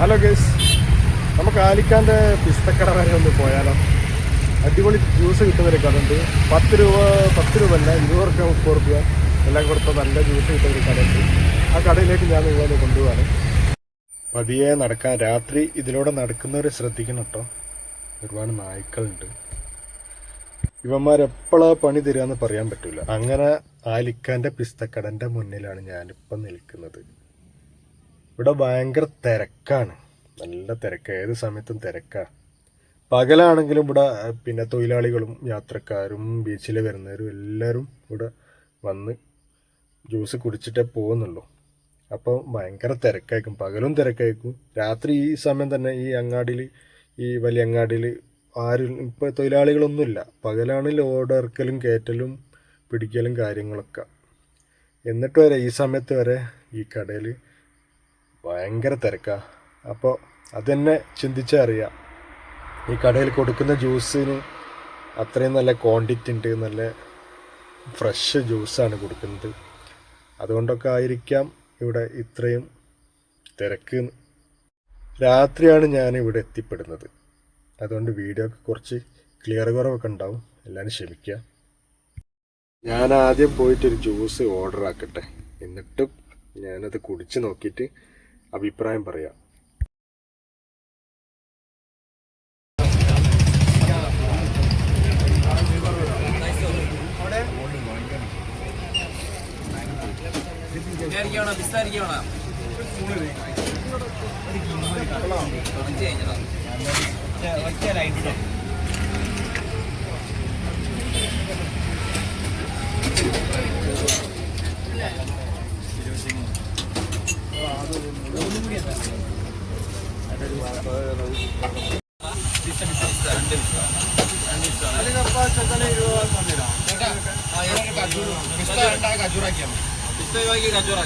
Hello guys നമുക്ക് ആലിക്കാന്റെ പിസ്തക്കട വരെ ഒന്ന് പോയാലോ? അടിപൊളി ജ്യൂസ് കിട്ടുന്നൊരു കടയുണ്ട്. പത്ത് രൂപ പത്ത് രൂപ അല്ല ഇരുപത് റുപ്യ മുപ്പത് റുപ്യ എല്ലാം കൊടുത്ത നല്ല ജ്യൂസ് കിട്ടുന്നൊരു കടയുണ്ട്. ആ കടയിലേക്ക് ഞാൻ നിങ്ങളെ കൊണ്ടുപോകാണ് പതിയെ നടക്കാൻ രാത്രി ഇതിലൂടെ നടക്കുന്നവർ ശ്രദ്ധിക്കണം കേട്ടോ. ഒരുപാട് നായ്ക്കളുണ്ട്. ഇവന്മാരെപ്പോഴാ പണി തരാന്ന് പറയാൻ പറ്റൂല. അങ്ങനെ ആലിക്കാന്റെ പിസ്തക്കടന്റെ മുന്നിലാണ് ഞാനിപ്പം നിൽക്കുന്നത്. ഇവിടെ ഭയങ്കര തിരക്കാണ്. നല്ല തിരക്ക്. ഏത് സമയത്തും തിരക്കാണ് പകലാണെങ്കിലും ഇവിടെ പിന്നെ തൊഴിലാളികളും യാത്രക്കാരും ബീച്ചിൽ വരുന്നവരും എല്ലാവരും ഇവിടെ വന്ന് ജ്യൂസ് കുടിച്ചിട്ടേ പോകുന്നുള്ളൂ. അപ്പോൾ ഭയങ്കര തിരക്കായിരിക്കും. പകലും തിരക്കായിരിക്കും. രാത്രി ഈ സമയം തന്നെ ഈ അങ്ങാടിയിൽ ഈ വലിയ അങ്ങാടിയിൽ ആരും ഇപ്പോൾ തൊഴിലാളികളൊന്നുമില്ല. പകലാണ് ലോഡ് ഇറക്കലും കയറ്റലും പിടിക്കലും കാര്യങ്ങളൊക്കെ. എന്നിട്ട് വരെ ഈ സമയത്ത് വരെ ഈ കടയിൽ ഭയങ്കര തിരക്കാ. അപ്പോൾ അതെന്നെ ചിന്തിച്ചാൽ അറിയാം. ഈ കടയിൽ കൊടുക്കുന്ന ജ്യൂസിന് അത്രയും നല്ല ക്വാണ്ടിറ്റി ഉണ്ട് നല്ല ഫ്രഷ് ജ്യൂസാണ് കൊടുക്കുന്നത്. അതുകൊണ്ടൊക്കെ ആയിരിക്കാം ഇവിടെ ഇത്രയും തിരക്ക്. രാത്രിയാണ് ഞാൻ ഇവിടെ എത്തിപ്പെടുന്നത്. അതുകൊണ്ട് വീഡിയോ ഒക്കെ കുറച്ച് ക്ലിയർ കുറവൊക്കെ ഉണ്ടാവും. എല്ലാവരും ക്ഷമിക്കുക ഞാൻ ആദ്യം പോയിട്ടൊരു ജ്യൂസ് ഓർഡർ ആക്കട്ടെ. എന്നിട്ടും ഞാനത് കുടിച്ച് നോക്കിയിട്ട് അഭിപ്രായം പറയാം. ഒറ്റ വിസ്താരിക്കണോ ಪಿಸ್ತಾ ಇವಾಗ ಗಜೂರ್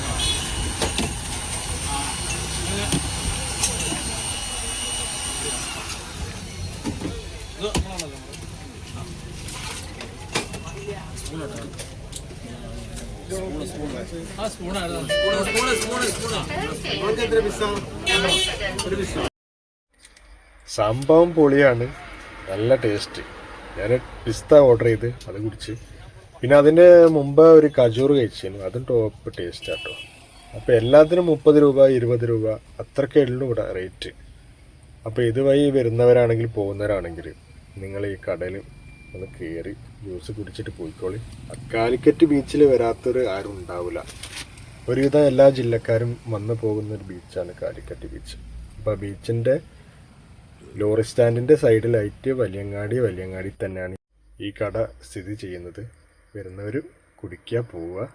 സംഭവം പൊളിയാണ്. നല്ല ടേസ്റ്റ് ഞാൻ പിസ്ത ഓർഡർ ചെയ്ത് അത് കുടിച്ച്. പിന്നെ അതിന് മുമ്പ് ഒരു കജൂർ കഴിച്ചിരുന്നു. അതും ടോപ്പ് ടേസ്റ്റ് ആട്ടോ അപ്പോൾ എല്ലാത്തിനും മുപ്പത് രൂപ ഇരുപത് രൂപ അത്രക്കേ ഉള്ളൂ ഇവിടെ റേറ്റ് അപ്പോൾ ഇതുവഴി വരുന്നവരാണെങ്കിൽ പോകുന്നവരാണെങ്കിൽ നിങ്ങൾ ഈ കടയിൽ ഒന്ന് കയറി ജ്യൂസ് കുടിച്ചിട്ട് പോയിക്കോളി. കാലിക്കറ്റ് ബീച്ചിൽ വരാത്തൊരു ആരും ഉണ്ടാവില്ല ഒരുവിധം എല്ലാ ജില്ലക്കാരും വന്നു പോകുന്ന ഒരു ബീച്ചാണ് കാലിക്കറ്റ് ബീച്ച് അപ്പോൾ ബീച്ചിന്റെ ലോറി സ്റ്റാൻഡിന്റെ സൈഡിലായിട്ട് വലിയങ്ങാടി വലിയങ്ങാടി തന്നെയാണ് ഈ കട സ്ഥിതി ചെയ്യുന്നത്. വരുന്നവർ കുടിക്കുക പോവുക